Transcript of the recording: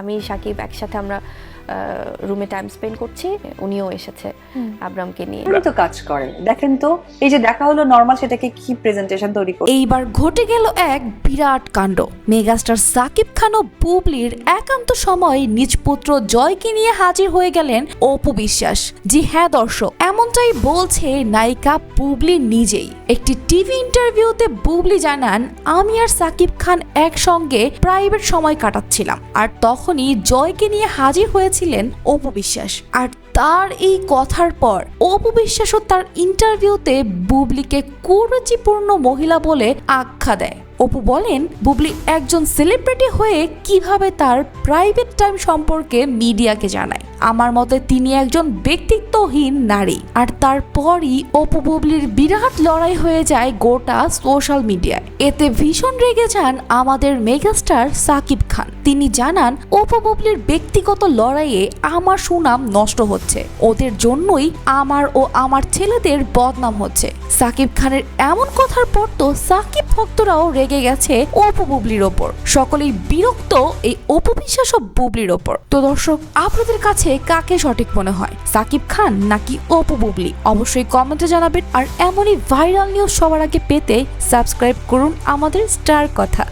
আমি সাকিব একসাথে আমরা রুমে টাইম স্পেন্ড করছি উনিও এসেছে আব্রামকে নিয়ে। উনি তো কাজ করেন। দেখেন তো এই যে দেখা হলো নর্মাল সেটাকে কি প্রেজেন্টেশন তৈরি করে এইবার ঘটে গেল এক বিরাট কাণ্ড। মেগাস্টার সাকিব খান ও বুবলির একান্ত সময় নিজ পুত্র জয়কে নিয়ে হাজির হয়ে গেলেন অপু বিশ্বাস। জি হ্যাঁ দর্শক এমনটাই বলছে নায়িকা বুবলি নিজেই। একটি টিভি ইন্টারভিউতে বুবলি জানান আমি আর সাকিব খান একসঙ্গে প্রাইভেট সময় কাটাচ্ছিলাম। আর তখনই জয়কে নিয়ে হাজির হয়েছিলেন অপু বিশ্বাস। আর তার এই কথার পর অপু বিশ্বাসও তার ইন্টারভিউতে বুবলিকে কুরুচিপূর্ণ মহিলা বলে আখ্যা দেয়। অপু বলেন, বুবলি একজন সেলিব্রিটি হয়ে কীভাবে তার প্রাইভেট টাইম সম্পর্কে মিডিয়াকে জানায়। আমার মতে তিনি একজন ব্যক্তিত্বহীন নারী। আর তারপরই অপু বুবলির বিরাট লড়াই হয়ে যায় গোটা সোশ্যাল মিডিয়ায় এতে ভীষণ রেগে যান আমাদের মেগাস্টার সাকিব খান। তিনি জানান, অপু বুবলির ব্যক্তিগত লড়াইয়ে আমার সুনাম নষ্ট হচ্ছে। ওদের জন্যই আমার ও আমার ছেলেদের বদনাম হচ্ছে। সাকিব খানের এমন কথার পর তো সাকিব ভক্তরাও রেগে গেছে অপু বুবলির ওপর। সকলেই বিরক্ত এই অপু বিশ্বাস ও বুবলির ওপর। তো দর্শক, আপনাদের কাছে কাকে সঠিক মনে হয়, সাকিব খান নাকি অপু বুবলি? অবশ্যই কমেন্টে জানাবেন আর এমনই ভাইরাল নিউজ সবার আগে পেতে সাবস্ক্রাইব করুন আমাদের স্টার কথা।